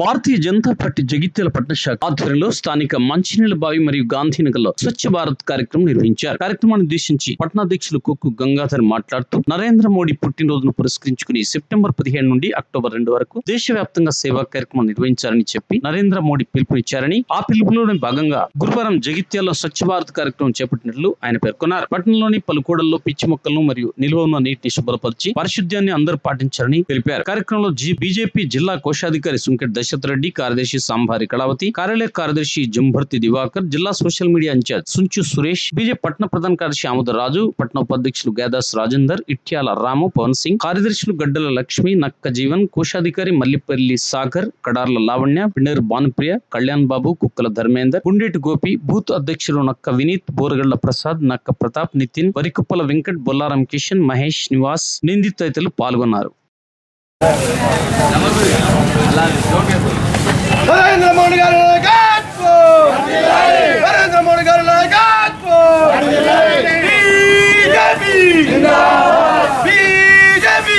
Bharatiya Janata party Jagtial పట్టణ శాఖ ఆధ్వర్యంలో స్థానిక మంచినీళ్ళ బావి మరియు గాంధీనగర్లో స్వచ్ఛ భారత్ కార్యక్రమం నిర్వహించారు. కార్యక్రమాన్ని ఉద్దేశించి పట్టణాధ్యక్షులు కుక్కు గంగాధర్ మాట్లాడుతూ నరేంద్ర మోడీ పుట్టినరోజును పురస్కరించుకుని సెప్టెంబర్ పదిహేను నుండి అక్టోబర్ రెండు వరకు దేశవ్యాప్తంగా సేవా కార్యక్రమం నిర్వహించారని చెప్పి నరేంద్ర మోడీ పిలుపునిచ్చారని ఆ పిలుపులోని భాగంగా గురువారం జగిత్యాల్లో స్వచ్ఛ భారత్ కార్యక్రమం చేపట్టినట్లు ఆయన పేర్కొన్నారు. పట్టణంలోని పలుకూడల్లో పిచ్చి మొక్కలను మరియు నిల్వ ఉన్న నీటిని శుభ్రపరిచి పారిశుద్ధ్యాన్ని అందరూ పాటించారని తెలిపారు. కార్యక్రమంలో బీజేపీ జిల్లా కోశాధికారి సుంకెట్ దశరథ్ కార్యదర్శి సాంబారి కళావతి కార్యాలయ కార్యదర్శి జంభర్తి దివాకర్ జిల్లా social media incharge Sunchu Suresh BJP పట్న ప్రధాన కార్యదర్శి ఆముద రాజు పట్న ఉపాధ్యక్షులు గేదాస్ రాజేందర్ ఇట్యాల రాము పవన్ సింగ్ కార్యదర్శులు గడ్డల లక్ష్మి నక్క జీవన్ కోశాధికారి మల్లిపల్లి సాగర్ కడార్ల లావణ్య పిన్నేరు భానుప్రియ కళ్యాణ్ బాబు కుక్కల ధర్మేందర్ గుండేటి గోపి బూత్ అధ్యక్షులు నక్క వినీత్ బోరగళ్ళ ప్రసాద్ నక్క ప్రతాప్ నితిన్ వరికుప్పల వెంకట్ బొల్లారం కిషన్ మహేష్ నివాస్ నిందితులు పాల్గొన్నారు. మోడీ గారి నాయకత్వం నరేంద్ర మోడీ గారి నాయకత్వం బీజేపీ బీజేపీ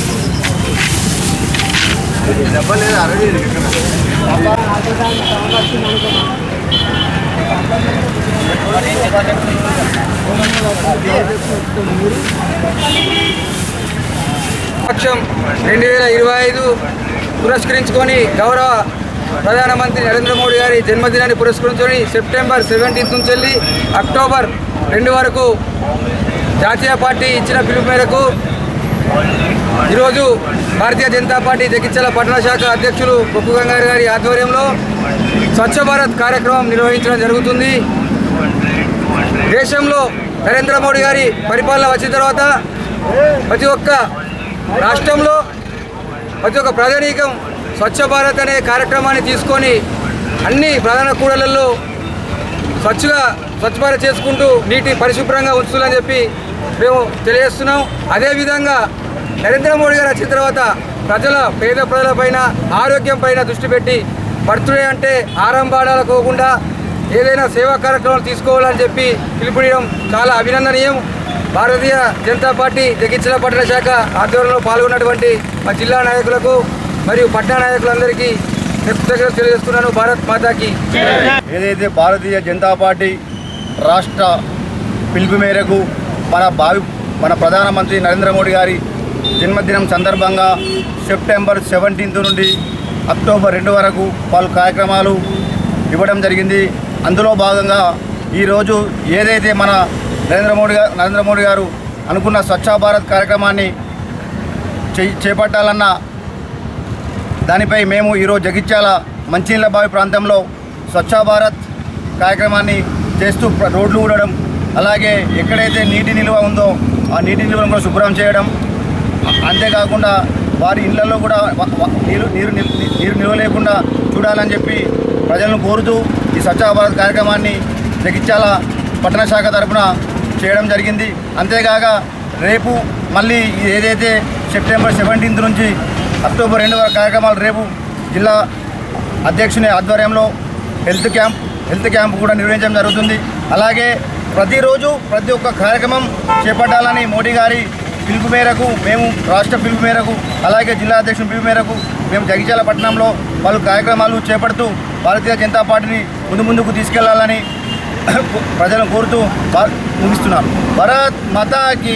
పక్షం రెండు వేల ఇరవై ఐదు పురస్కరించుకొని గౌరవ ప్రధానమంత్రి నరేంద్ర మోడీ గారి జన్మదినాన్ని పురస్కరించుకొని సెప్టెంబర్ సెవెంటీన్త్ నుంచి వెళ్ళి అక్టోబర్ రెండు వరకు జాతీయ పార్టీ ఇచ్చిన పిలుపు మేరకు ఈరోజు భారతీయ జనతా పార్టీ జగిత్యాల పట్టణ శాఖ అధ్యక్షులు బొప్పు గంగారు గారి ఆధ్వర్యంలో స్వచ్ఛ భారత్ కార్యక్రమం నిర్వహించడం జరుగుతుంది. దేశంలో నరేంద్ర మోడీ గారి పరిపాలన వచ్చిన తర్వాత ప్రతి ఒక్క రాష్ట్రంలో ప్రతి ఒక్క ప్రజానీకం స్వచ్ఛ భారత్ అనే కార్యక్రమాన్ని తీసుకొని అన్ని ప్రధాన కూడళ్ళలో స్వచ్ఛగా స్వచ్ఛ భారత్ చేసుకుంటూ నీటి పరిశుభ్రంగా ఉంచుతుందని చెప్పి మేము తెలియజేస్తున్నాం. అదేవిధంగా నరేంద్ర మోడీ గారు వచ్చిన తర్వాత ప్రజల పేద ప్రజలపైన ఆరోగ్యం పైన దృష్టి పెట్టి బర్త్డే అంటే ఆరంభాడాలు పోకుండా ఏదైనా సేవా కార్యక్రమాలు తీసుకోవాలని చెప్పి పిలుపునియడం చాలా అభినందనీయం. భారతీయ జనతా పార్టీ జగిత్యాల పట్టణ శాఖ ఆధ్వర్యంలో పాల్గొన్నటువంటి మా జిల్లా నాయకులకు మరియు పట్టణ నాయకులందరికీ కృతజ్ఞతలు తెలియజేస్తున్నాను. భారత్ మాతాకి ఏదైతే భారతీయ జనతా పార్టీ రాష్ట్ర పిలుపు మేరకు మన భావి మన ప్రధానమంత్రి నరేంద్ర మోడీ గారి జన్మదినం సందర్భంగా సెప్టెంబర్ సెవెంటీన్త్ నుండి అక్టోబర్ రెండు వరకు పలు కార్యక్రమాలు ఇవ్వడం జరిగింది. అందులో భాగంగా ఈరోజు ఏదైతే మన నరేంద్ర మోడీ గారు నరేంద్ర మోడీ గారు అనుకున్న స్వచ్ఛ భారత్ కార్యక్రమాన్ని చే- చేపట్టాలన్న దానిపై మేము ఈరోజు జగిత్యాల మంచినీళ్ళ బావి ప్రాంతంలో స్వచ్ఛ భారత్ కార్యక్రమాన్ని చేస్తూ రోడ్లు ఊడడం అలాగే ఎక్కడైతే నీటి నిల్వ ఉందో ఆ నీటి నిల్వను కూడా శుభ్రం చేయడం అంతేకాకుండా వారి ఇళ్ళలో కూడా నీరు నీరు నిల్- నీరు నిల్వ లేకుండా చూడాలని చెప్పి ప్రజలను కోరుతూ ఈ స్వచ్ఛ భారత్ కార్యక్రమాన్ని జగిత్యాల పట్టణ శాఖ తరఫున చేయడం జరిగింది. అంతేకాక రేపు మళ్ళీ ఏదైతే సెప్టెంబర్ సెవెంటీన్త్ నుంచి అక్టోబర్ రెండు వరకు కార్యక్రమాలు రేపు జిల్లా అధ్యక్షుని ఆధ్వర్యంలో హెల్త్ క్యాంప్ హెల్త్ క్యాంప్ కూడా నిర్వహించడం జరుగుతుంది. అలాగే ప్రతిరోజు ప్రతి ఒక్క కార్యక్రమం చేపట్టాలని మోడీ గారి పిలుపు మేరకు మేము రాష్ట్ర పిలుపు మేరకు అలాగే జిల్లా అధ్యక్షుని పిలుపు మేరకు మేము జగిత్యాల పట్టణంలో పలు కార్యక్రమాలు చేపడుతూ భారతీయ జనతా పార్టీని ముందు ముందుకు తీసుకెళ్ళాలని ప్రజలను కోరుతూ భా- ముగిస్తున్నాను. భరత్ మతాకి